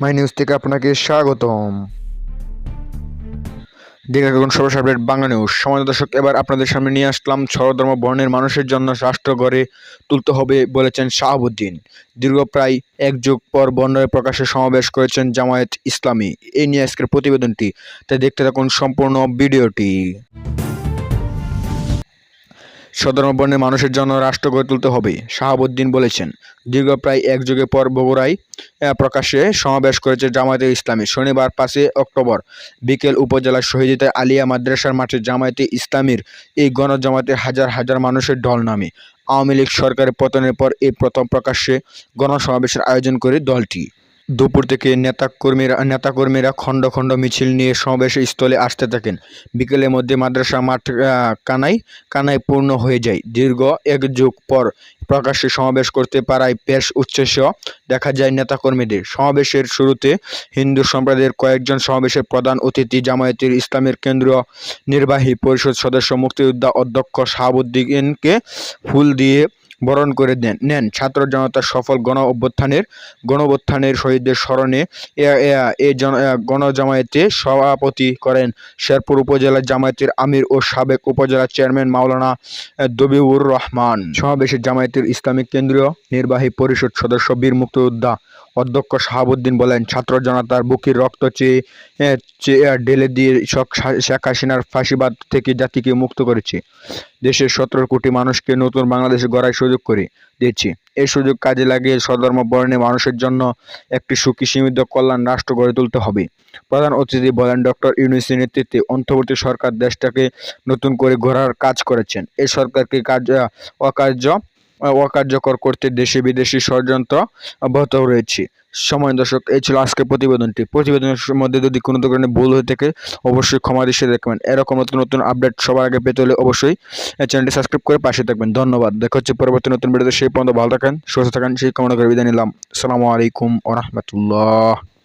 My news থেকে আপনাকে স্বাগতম। দেখে এখন সর্বশেষ আপডেট বাংলা নিউজ। সমাজ দর্শক, এবার আপনাদের সামনে নিয়ে আসলাম সর্বধর্ম বর্ণের মানুষের জন্য রাষ্ট্র গড়ে তুলতে হবে বলেছেন শাহাবুদ্দিন। দীর্ঘ প্রায় এক যুগ পর বর্ণের প্রকাশে সমাবেশ করেছেন জামায়াত ইসলামী। এই নিয়ে আজকের প্রতিবেদনটি তাই দেখতে থাকুন সম্পূর্ণ ভিডিওটি। সধর্ম বর্ণের মানুষের জন্য রাষ্ট্র গড়ে তুলতে হবে, শাহাবুদ্দিন বলেছেন। দীর্ঘ প্রায় এক যুগে পর বগুড়ায় প্রকাশ্যে সমাবেশ করেছে জামায়াতে ইসলামী। শনিবার পাঁচই অক্টোবর বিকেল উপজেলার শহীদিতে আলিয়া মাদ্রাসার মাঠে জামায়াতে ইসলামীর এই গণজামাতে হাজার হাজার মানুষের ঢল নামে। আওয়ামী লীগ সরকারের পতনের পর এই প্রথম প্রকাশ্যে গণসমাবেশের আয়োজন করে দলটি। দুপুর থেকে নেতাকর্মীরা নেতাকর্মীরা খণ্ড খণ্ড মিছিল নিয়ে সমাবেশ স্থলে আসতে থাকেন। বিকেলের মধ্যে মাদ্রাসা মাঠ কানাই কানাই পূর্ণ হয়ে যায়। দীর্ঘ এক যুগ পর প্রকাশ্যে সমাবেশ করতে পারায় বেশ উচ্ছ্বাস দেখা যায় নেতাকর্মীদের। সমাবেশের শুরুতে হিন্দু সম্প্রদায়ের কয়েকজন সমাবেশের প্রধান অতিথি জামায়াতের ইসলামের কেন্দ্রীয় নির্বাহী পরিষদ সদস্য মুক্তিযোদ্ধা অধ্যক্ষ শাহাবুদ্দিনকে ফুল দিয়ে বরণ করে দেন, নেন। ছাত্র জনতার সফল গণ অভ্যুত্থানের গণ অভ্যুত্থানের শহীদদের স্মরণে গণজামায়াতে সভাপতি করেন শেরপুর উপজেলা জামায়াতের আমির ও সাবেক উপজেলা চেয়ারম্যান মাওলানা দবিউর রহমান। সমাবেশে জামায়াতের ইসলামিক কেন্দ্রীয় নির্বাহী পরিষদ সদস্য বীর মুক্তিযোদ্ধা অধ্যক্ষ শাহাবুদ্দিন বলেন, ছাত্র জনতার বুকের রক্ত চেয়ে ঢেলে দিয়ে শেখ হাসিনার ফাঁসিবাদ থেকে জাতিকে মুক্ত করেছে। দেশের সতেরো কোটি মানুষকে নতুন বাংলাদেশ গড়ার সুযোগ করে দিয়েছে। এই সুযোগ কাজে লাগিয়ে স্বধর্ম বর্ণের মানুষের জন্য একটি সুখী সীমিত কল্যাণ রাষ্ট্র গড়ে তুলতে হবে। প্রধান অতিথি বলেন, ডক্টর ইউনুসের নেতৃত্বে অন্তর্বর্তী সরকার দেশটাকে নতুন করে ঘোরার কাজ করেছেন। এই সরকারকে কার্য অকার্য অকার্যকর করতে দেশে বিদেশি ষড়যন্ত্র অব্যাহত রয়েছে। সময় দর্শক, এই ছিল আজকের প্রতিবেদনটি। প্রতিবেদনের মধ্যে যদি কোনো ধরনের ভুল হয়ে থাকে, অবশ্যই ক্ষমা দৃষ্টিতে দেখবেন। এরকম নতুন নতুন আপডেট সবার আগে পেতে হলে অবশ্যই চ্যানেলটি সাবস্ক্রাইব করে পাশে থাকবেন। ধন্যবাদ। দেখা হচ্ছে পরবর্তী নতুন ভিডিওতে, সেই পর্যন্ত ভালো থাকেন, সুস্থ থাকেন, সেই কামনা করে বিদায় নিলাম। আসসালামু আলাইকুম ও রহমতুল্লাহ।